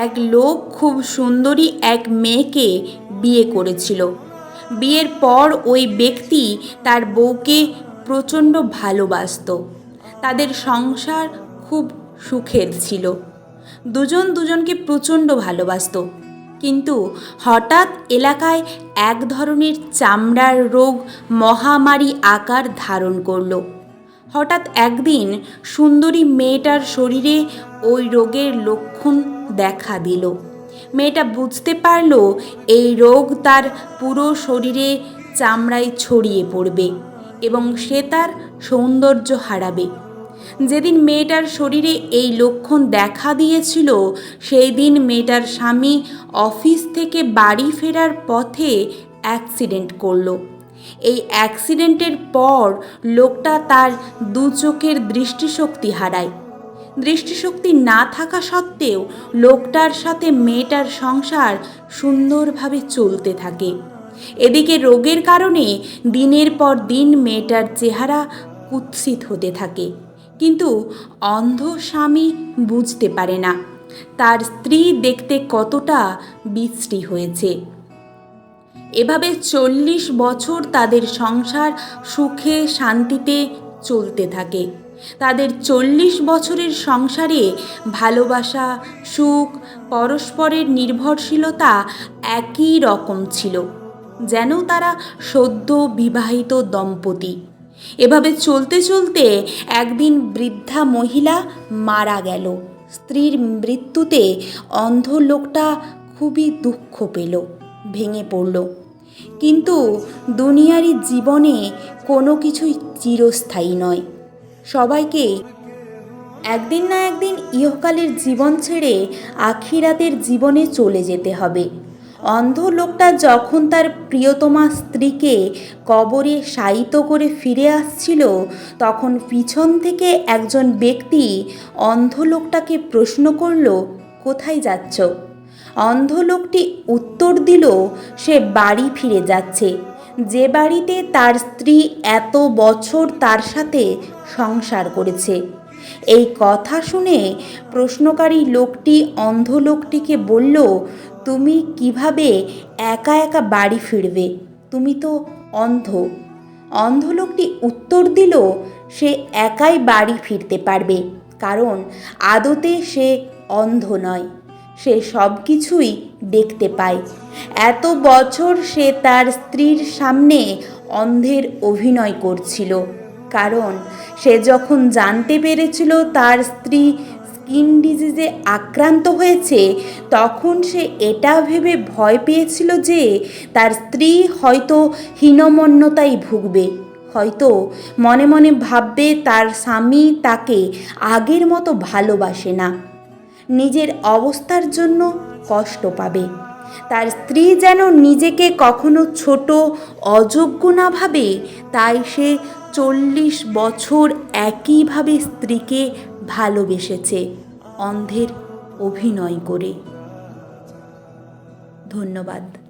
এক লোক খুব সুন্দরী এক মেয়েকে বিয়ে করেছিল। বিয়ের পর ওই ব্যক্তি তার বউকে প্রচণ্ড ভালোবাসত। তাদের সংসার খুব সুখের ছিল। দুজন দুজনকে প্রচণ্ড ভালোবাসতো। কিন্তু হঠাৎ এলাকায় এক ধরনের চামড়ার রোগ মহামারী আকার ধারণ করল। হঠাৎ একদিন সুন্দরী মেয়েটার শরীরে ওই রোগের লক্ষণ দেখা দিল। মেয়েটা বুঝতে পারল এই রোগ তার পুরো শরীরে চামড়ায় ছড়িয়ে পড়বে এবং সে তার সৌন্দর্য হারাবে। যেদিন মেয়েটার শরীরে এই লক্ষণ দেখা দিয়েছিল সেই দিন মেয়েটার স্বামী অফিস থেকে বাড়ি ফেরার পথে অ্যাক্সিডেন্ট করল। এই অ্যাক্সিডেন্টের পর লোকটা তার দু চোখের দৃষ্টিশক্তি হারায়। দৃষ্টিশক্তি না থাকা সত্ত্বেও লোকটার সাথে মেয়েটার সংসার সুন্দরভাবে চলতে থাকে। এদিকে রোগের কারণে দিনের পর দিন মেয়েটার চেহারা কুৎসিত হতে থাকে। কিন্তু অন্ধ স্বামী বুঝতে পারে না। তার স্ত্রী দেখতে কতটা বিশ্রী হয়েছে। এভাবে চল্লিশ বছর তাদের সংসার সুখে শান্তিতে চলতে থাকে। তাদের চল্লিশ বছরের সংসারে ভালোবাসা, সুখ, পরস্পরের নির্ভরশীলতা একই রকম ছিল, যেন তারা সদ্য বিবাহিত দম্পতি। এভাবে চলতে চলতে একদিন বৃদ্ধা মহিলা মারা গেল। স্ত্রীর মৃত্যুতে অন্ধ লোকটা খুবই দুঃখ পেল, ভেঙে পড়ল। কিন্তু দুনিয়ারি জীবনে কোনো কিছুই চিরস্থায়ী নয়। সবাইকে একদিন না একদিন ইহকালের জীবন ছেড়ে আখিরাতের জীবনে চলে যেতে হবে। অন্ধ লোকটা যখন তার প্রিয়তমা স্ত্রীকে কবরে শায়িত করে ফিরে আসছিল, তখন পিছন থেকে একজন ব্যক্তি অন্ধ লোকটাকে প্রশ্ন করল, কোথায় যাচ্ছ? অন্ধ লোকটি উত্তর দিল, সে বাড়ি ফিরে যাচ্ছে। যে বাড়িতে তার স্ত্রী এত বছর তার সাথে সংসার করেছে। এই কথা শুনে প্রশ্নকারী লোকটি অন্ধ লোকটিকে বলল, তুমি কীভাবে একা একা বাড়ি ফিরবে? তুমি তো অন্ধ। অন্ধ লোকটি উত্তর দিল, সে একাই বাড়ি ফিরতে পারবে, কারণ আদতে সে অন্ধ নয়। সে সব কিছুই দেখতে পায়। এত বছর সে তার স্ত্রীর সামনে অন্ধের অভিনয় করছিল। কারণ সে যখন জানতে পেরেছিল তার স্ত্রী স্কিন ডিজিজে আক্রান্ত হয়েছে, তখন সে এটা ভেবে ভয় পেয়েছিল যে তার স্ত্রী হয়তো হীনমন্যতায় ভুগবে। হয়তো মনে মনে ভাববে তার স্বামী তাকে আগের মতো ভালোবাসে না। নিজের অবস্থার জন্য কষ্ট পাবে। তার স্ত্রী যেন নিজেকে কখনো ছোট, অযোগ্য না ভাবে, তাই সে চল্লিশ বছর একইভাবে স্ত্রীকে ভালোবেসেছে, অন্ধের অভিনয় করে। ধন্যবাদ।